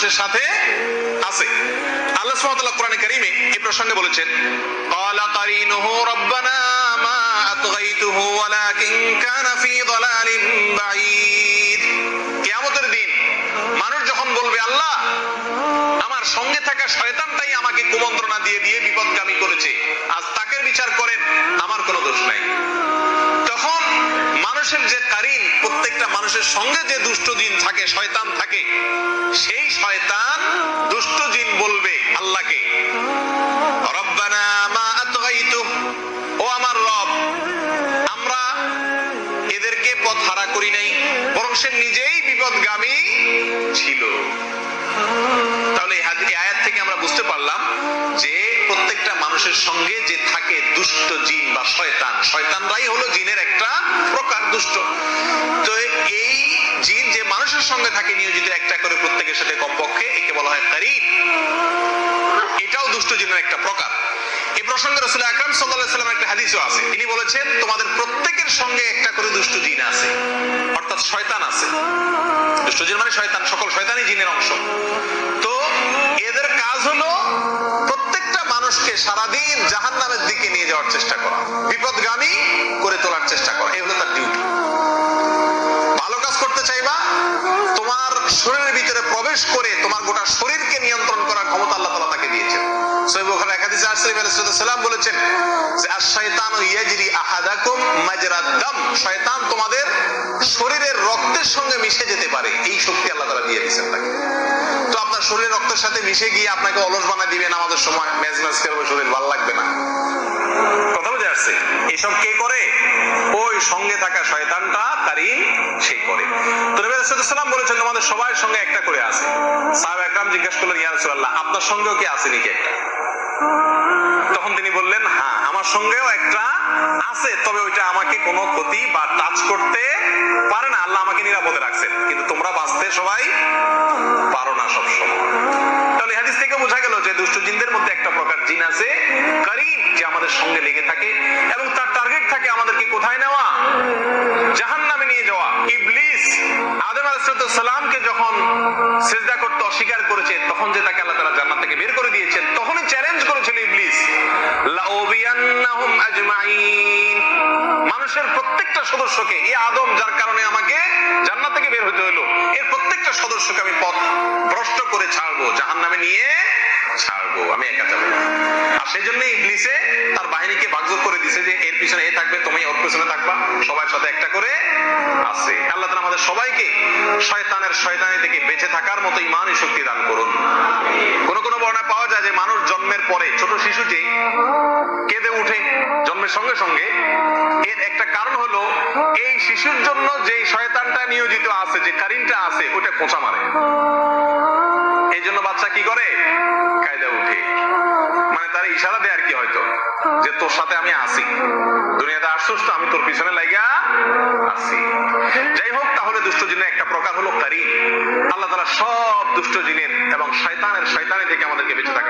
মানুষের সাথে আছে। আল্লাহ সুবহানাহু কোরআনে এই প্রসঙ্গে বলেছেন ক্বালা কারিনুহু রাব্বানা মা আতগাইতুহু ওয়ালাকিন কানা ফি দালালিন বাঈদ। কিয়ামতের দিন মানুষ যখন বলবে, আল্লাহ, আমার সঙ্গে থাকা শয়তানটাই আমাকে কুমন্ত্রণা দিয়ে দিয়ে বিপদগামী করেছে, আজ তাকে বিচার করেন, আমার কোনো দোষ নাই। তখন মানুষের যে মানুষের সঙ্গে যে দুষ্ট জিন থাকে, শয়তান থাকে, সেই শয়তান দুষ্ট জিন বলবে আল্লাহকে। এদেরকে পথ হারা করি নাই নিজেই বিপদগামী ছিল। তাহলে আয়াত থেকে আমরা বুঝতে পারলাম যে প্রত্যেকটা মানুষের সঙ্গে যে থাকে দুষ্ট জিন বা শয়তান, শয়তানরাই হলো জিনের একটা প্রকার দুষ্ট। তো মানুষের সঙ্গে থাকে নিয়োজিত একটা করে প্রত্যেকের সাথে কমপক্ষে, একে বলা হয় কারিন এটাও দুষ্ট জিনের একটা প্রকার। এই প্রসঙ্গে রসুল আকরাম সাল্লাহ সাল্লাম একটা হাদিসও আছে। তিনি বলেছেন, তোমাদের প্রত্যেকের সঙ্গে একটা করে দুষ্ট জিন আছে। অর্থাৎ শয়তান আছে। দুষ্ট জিন মানে শয়তান, সকল শয়তানই জিনের অংশ। তো এদের কাজ হলো প্রত্যেকটা মানুষকে সারাদিন জাহান নামের দিকে নিয়ে যাওয়ার চেষ্টা করা। বিপদগামী করে তোলার চেষ্টা করা। এই হলো তার ডিউটি তোমাদের শরীরের রক্তের সঙ্গে মিশে যেতে পারে। এই শক্তি আল্লাহ তাআলা দিয়ে দিয়েছেন তাকে। তো আপনার শরীরের রক্তের সাথে মিশে গিয়ে আপনাকে অলস বানায় দিবেন আমাদের সময়, ম্যাজ ম্যাজ করবে শরীর ভালো লাগবে না। কথা বুঝে আসছে? এসব কে করে? ওই সঙ্গে থাকা শয়তানটা কারিন সে করে। তো নবী সাল্লাম বলেছেন, তোমাদের সবার সঙ্গে একটা করে আছে। সাহাবা একরাম জিজ্ঞাসা করলেন, ইয়া রাসূলুল্লাহ, আপনার সঙ্গেও কি আছে নাকি একটা? তখন তিনি বললেন হ্যাঁ আমার সঙ্গেও একটা আছে, তবে ওইটা আমাকে কোনো ক্ষতি বা টাচ করতে পারে না। আল্লাহ আমাকে নিরাপদে রাখছেন। কিন্তু তোমরা বাঁচতে সবাই পারো না সবসময়। তাহলে হাদিস থেকে বোঝা গেল যে দুষ্ট জিনদের মধ্যে একটা প্রকার জিন আছে করিম যে আমাদের সঙ্গে লেগে থাকে। সদস্যকে, এই আদম যার কারণে আমাকে জান্নাত থেকে বের হতে হলো, এর প্রত্যেকটা সদস্যকে আমি পথ ভ্রষ্ট করে ছাড়বো, জাহান্নামে নিয়ে ছাড়বো, আমি একা যাব আর সেই জন্য ইবলিসে তার বাহিনীকে ভাগযোগ করে দিছে যে, এর পিছনে এ থাকবে, তুমি ওর পিছনে থাকবা, সবার সাথে একটা করে আছে। আল্লাহ তাআলা আমাদের সবাইকে শয়তানের শয়তানি থেকে বেঁচে থাকার মতো ইমানই শক্তি দান করুন। কোন কোন বর্ণায় পাওয়া যায় যে, মানুষ জন্মের পরে, ছোট শিশু যে কেঁদে উঠে, জন্মের সঙ্গে সঙ্গে হলো, এই শিশুর জন্য যে শয়তানটা নিয়োজিত আছে, যে কারিনটা আছে ওটা খোঁচা মারে। এই জন্য বাচ্চা কি করে? কায়দা উঠে। মানে তার ইশারা দেয় আর কি হয়তো, যে তোর সাথে আমি আসি দুনিয়াতে আসছিস তো, আমি তোর পিছনে লাগা আসি যাই হোক, তাহলে দুষ্ট জিনের একটা প্রকার হলো কারিন আল্লাহ তাআলা সব দুষ্ট জিনের এবং শয়তানের শয়তানি থেকে আমাদেরকে বেঁচে তৌফিক